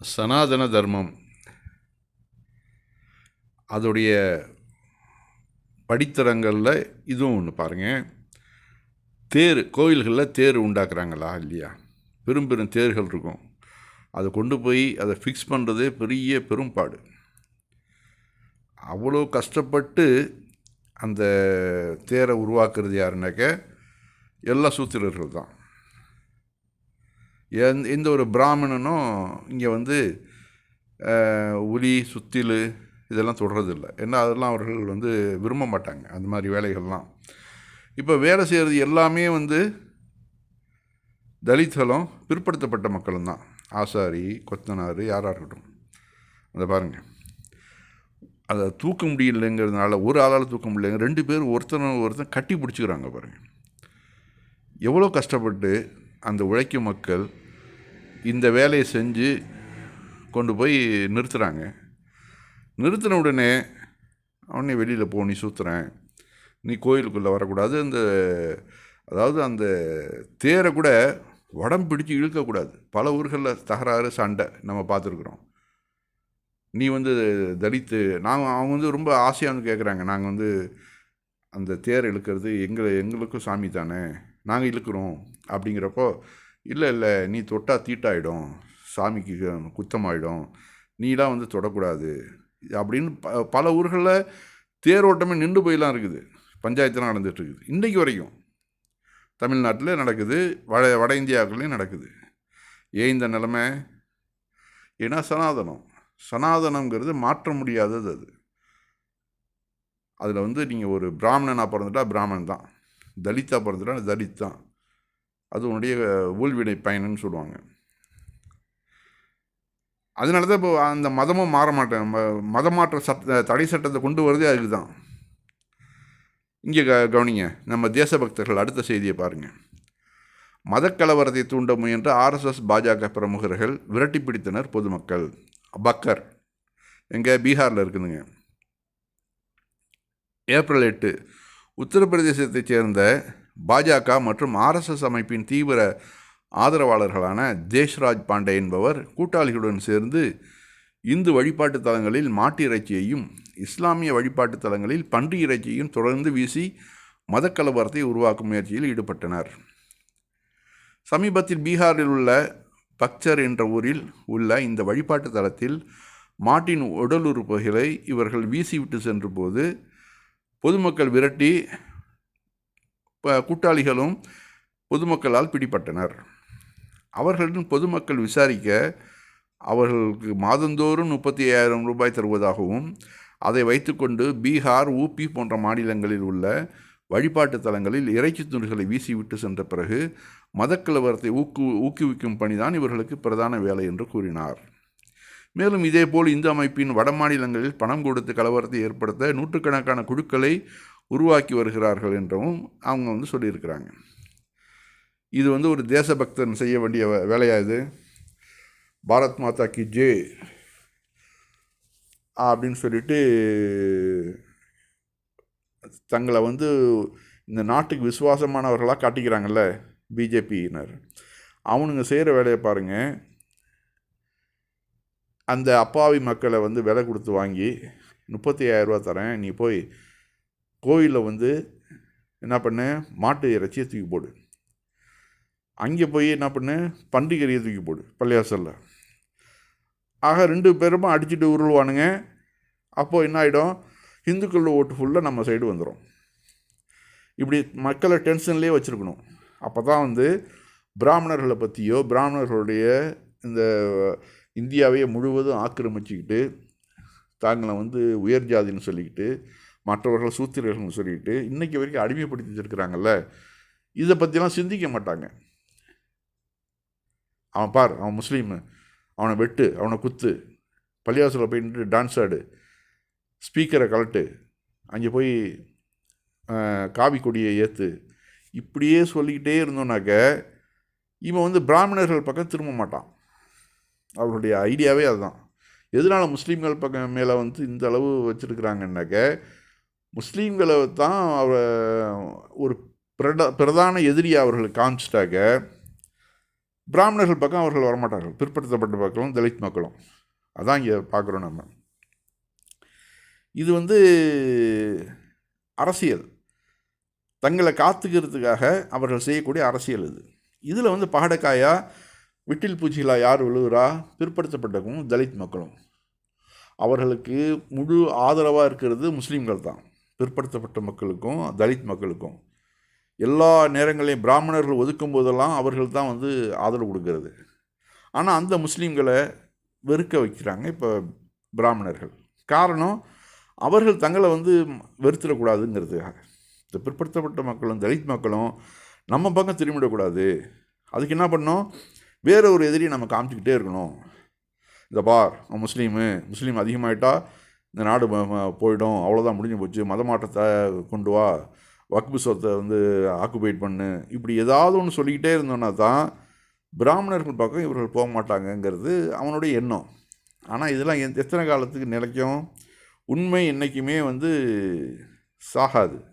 சனாதன தர்மம். அதோடைய படித்தரங்களில் இதுவும் ஒன்று பாருங்கள் தேர் கோயில்களில் தேர் உண்டாக்குறாங்களா இல்லையா? பெரும் பெரும் தேர்கள் இருக்கும். அதை கொண்டு போய் அதை ஃபிக்ஸ் பண்ணுறதே பெரிய பெரும்பாடு. அவ்வளோ கஷ்டப்பட்டு அந்த தேரை உருவாக்குறது யாருனாக்க எல்லா சூத்திரர்கள் தான். எந் எந்த ஒரு பிராமணனும் இங்கே வந்து உலி உளி சுத்திலு இதெல்லாம் தொடுறதில்ல ஏன்னா அதெல்லாம் அவர்கள் வந்து விரும்ப மாட்டாங்க அந்த மாதிரி வேலைகள்லாம். இப்போ வேலை செய்கிறது எல்லாமே வந்து தலித்களும் பிற்படுத்தப்பட்ட மக்களும் தான். ஆசாரி கொத்தனார் யாராக இருக்கட்டும். அதை பாருங்கள் அதை தூக்க முடியலைங்கிறதுனால ஒரு ஆளால் தூக்க முடியலைங்க ரெண்டு பேர் ஒருத்தனை ஒருத்தன் கட்டி பிடிச்சிக்கிறாங்க பாருங்கள் எவ்வளோ கஷ்டப்பட்டு அந்த உழைக்கும் மக்கள் இந்த வேலையை செஞ்சு கொண்டு போய் நிறுத்துகிறாங்க நிறுத்தின உடனே அவனே வெளியில் போ நீ சுற்றுறேன் நீ கோயிலுக்குள்ளே வரக்கூடாது. அந்த அதாவது அந்த தேரை கூட உடம்பு பிடிச்சி இழுக்கக்கூடாது. பல ஊர்களில் தகராறு சண்டை நம்ம பார்த்துருக்குறோம். நீ வந்து தலித்து நாங்கள் அவங்க வந்து ரொம்ப ஆசையானு கேட்குறாங்க நாங்கள் வந்து அந்த தேர் இழுக்கிறது எங்களை எங்களுக்கும் சாமி தானே. நாங்கள் இழுக்கிறோம். அப்படிங்கிறப்போ இல்லை இல்லை நீ தொட்டால் தீட்டாயிடும். சாமிக்கு குத்தமாயிடும். நீலாம் வந்து தொடக்கூடாது. அப்படின்னு ப பல ஊர்களில் தேரோட்டமே நின்று போயெல்லாம் இருக்குது. பஞ்சாயத்துலாம் நடந்துட்டு இருக்குது இன்றைக்கு வரைக்கும் தமிழ்நாட்டில் நடக்குது வட வட இந்தியாவுக்குள்ளேயும் நடக்குது. ஏன் இந்த நிலைமை? ஏன்னா சனாதனம். சனாதனங்கிறது மாற்ற முடியாதது அது. அதில் வந்து நீங்கள் ஒரு பிராமணனாக பிறந்துட்டா பிராமணன் தான். தலித்தாக பிறந்துட்டா தலித் தான். அது உன்னுடைய ஊழ்வினை பயணம்னு சொல்லுவாங்க. அதனால தான் இப்போ அந்த மதமும் மாற மாட்டேன் ம- சட்ட தடை சட்டத்தை கொண்டு வரதே அதுக்கு தான் இங்கே க கவனிங்க நம்ம தேசபக்தர்கள் அடுத்த செய்தியை பாருங்கள் மதக்கலவரத்தை தூண்ட முயன்ற ஆர்எஸ்எஸ் பாஜக பிரமுகர்கள் விரட்டி பிடித்தனர் பொதுமக்கள். பக்கர் எங்கே பீகாரில் இருக்குதுங்க. ஏப்ரல் எட்டு உத்தரப்பிரதேசத்தைச் சேர்ந்த பாஜக மற்றும் ஆர்எஸ்எஸ் அமைப்பின் தீவிர ஆதரவாளர்களான தேஷ்ராஜ் பாண்டே என்பவர் கூட்டாளிகளுடன் சேர்ந்து இந்து வழிபாட்டுத் தலங்களில் மாட்டு இறைச்சியையும் இஸ்லாமிய வழிபாட்டுத் தலங்களில் பன்றி இறைச்சியையும் தொடர்ந்து வீசி மதக்கலவரத்தை உருவாக்கும் முயற்சியில் ஈடுபட்டனர். சமீபத்தில் பீகாரில் உள்ள பக்சர் என்ற ஊரில் உள்ள இந்த வழிபாட்டுத் தலத்தில் மாட்டின் உடலுறுப்புகளை இவர்கள் வீசிவிட்டு சென்றபோது பொதுமக்கள் விரட்டி கூட்டாளிகளும் பொதுமக்களால் பிடிபட்டனர். அவர்களிடம் பொதுமக்கள் விசாரிக்க அவர்களுக்கு மாதந்தோறும் முப்பத்தி ஐயாயிரம் ரூபாய் தருவதாகவும் அதை வைத்துக்கொண்டு பீகார் ஊபி போன்ற மாநிலங்களில் உள்ள வழிபாட்டு தலங்களில் இறைச்சி துண்டுகளை வீசிவிட்டு சென்ற பிறகு மதக்கலவரத்தை ஊக்கு ஊக்குவிக்கும் பணிதான் இவர்களுக்கு பிரதான வேலை என்று கூறினார். மேலும் இதேபோல் இந்து அமைப்பின் வட மாநிலங்களில் பணம் கொடுத்து கலவரத்தை ஏற்படுத்த நூற்றுக்கணக்கான குழுக்களை உருவாக்கி வருகிறார்கள் என்றும் அவங்க வந்து சொல்லியிருக்கிறாங்க. இது வந்து ஒரு தேசபக்தன் செய்ய வேண்டிய வே- வேலையா இது? பாரத் மாதா கி ஜே அப்படின்னு சொல்லிட்டு தங்களை வந்து இந்த நாட்டுக்கு விசுவாசமானவர்களாக காட்டிக்கிறாங்கல்ல பிஜேபியினர். அவனுங்க செய்கிற வேலையை பாருங்கள் அந்த அப்பாவி மக்களை வந்து விலை கொடுத்து வாங்கி முப்பத்தி ஐயாயிரரூவா தரேன் நீ போய் கோயிலில் வந்து என்ன பண்ணு? மாட்டு இறைச்சியை தூக்கி போடு. அங்கே போய் என்ன பண்ணு? பண்டிகரியை தூக்கி போடு பள்ளியாசலில் ஆக ரெண்டு பேரும் அடிச்சுட்டு உருள்வானுங்க. அப்போது என்ன ஆகிடும் இந்துக்களோட ஓட்டு ஃபுல்லாக நம்ம சைடு வந்துடும் இப்படி மக்களை டென்ஷன்லேயே வச்சுருக்கணும். அப்போ தான் வந்து பிராமணர்களை பற்றியோ பிராமணர்களுடைய இந்த இந்தியாவையே முழுவதும் ஆக்கிரமிச்சுக்கிட்டு தாங்களை வந்து உயர் ஜாதின்னு சொல்லிக்கிட்டு மற்றவர்கள் சூத்திரர்கள்னு சொல்லிக்கிட்டு இன்றைக்கி வரைக்கும் அடிமைப்படுத்தி வச்சிருக்கிறாங்கல்ல இதை பற்றிலாம் சிந்திக்க மாட்டாங்க. அவன் பார் அவன் முஸ்லீமு அவனை வெட்டு அவனை குத்து பள்ளியாசில் போய் டான்ஸ் ஆடு ஸ்பீக்கரை கலட்டு அங்கே போய் காவி கொடியை ஏற்று இப்படியே சொல்லிக்கிட்டே இருந்தோன்னாக்க இவன் வந்து பிராமணர்கள் பக்கம் திரும்ப மாட்டான். அவர்களுடைய ஐடியாவே அதுதான். எதனால் முஸ்லீம்கள் பக்கம் மேலே வந்து இந்த அளவு வச்சுருக்கிறாங்கன்னாக்க முஸ்லீம்களை தான் அவ ஒரு பிரட பிரதான எதிரி அவர்கள் காமிச்சிட்டாக்க பிராமணர்கள் பக்கம் அவர்கள் வரமாட்டார்கள். பிற்படுத்தப்பட்ட மக்களும் தலித் மக்களும். அதான் இங்கே பார்க்குறோம் நம்ம. இது வந்து அரசியல். தங்களை காத்துக்கிறதுக்காக அவர்கள் செய்யக்கூடிய அரசியல் இது. இதில் வந்து பாடக்காயாக விட்டில் பூச்சிகளாக யார் விழுகிறா பிற்படுத்தப்பட்டவங்களும் தலித் மக்களும். அவர்களுக்கு முழு ஆதரவாக இருக்கிறது முஸ்லீம்கள் தான். பிற்படுத்தப்பட்ட மக்களுக்கும் தலித் மக்களுக்கும். எல்லா நேரங்களையும் பிராமணர்கள் ஒதுக்கும் போதெல்லாம் அவர்கள் தான் வந்து ஆதரவு கொடுக்கறது. ஆனால் அந்த முஸ்லீம்களை வெறுக்க வைக்கிறாங்க இப்போ பிராமணர்கள். காரணம் அவர்கள் தங்களை வந்து வெறுத்திடக்கூடாதுங்கிறதுக்காக. இந்த பிற்படுத்தப்பட்ட மக்களும் தலித் மக்களும் நம்ம பக்கம் திரும்பிடக்கூடாது. அதுக்கு என்ன பண்ணோம்? வேற ஒரு எதிரியை நம்ம காமிச்சிக்கிட்டே இருக்கணும். இந்த பார் முஸ்லீமு முஸ்லீம் அதிகமாயிட்டா இந்த நாடு ம- போயிடும். அவ்வளோதான் முடிஞ்சு போச்சு. மத மாற்றத்தை கொண்டு வா. வக்பு சொத்தை வந்து ஆக்குபைட் பண்ணு. இப்படி ஏதாவது ஒன்று சொல்லிக்கிட்டே இருந்தோன்னா தான் பிராமணர்கள் பக்கம் இவர்கள் போக மாட்டாங்கங்கிறது அவனுடைய எண்ணம். ஆனால் இதெல்லாம் எத்தனை காலத்துக்கு நிலைக்கும்? உண்மை என்றைக்குமே வந்து சாகாது.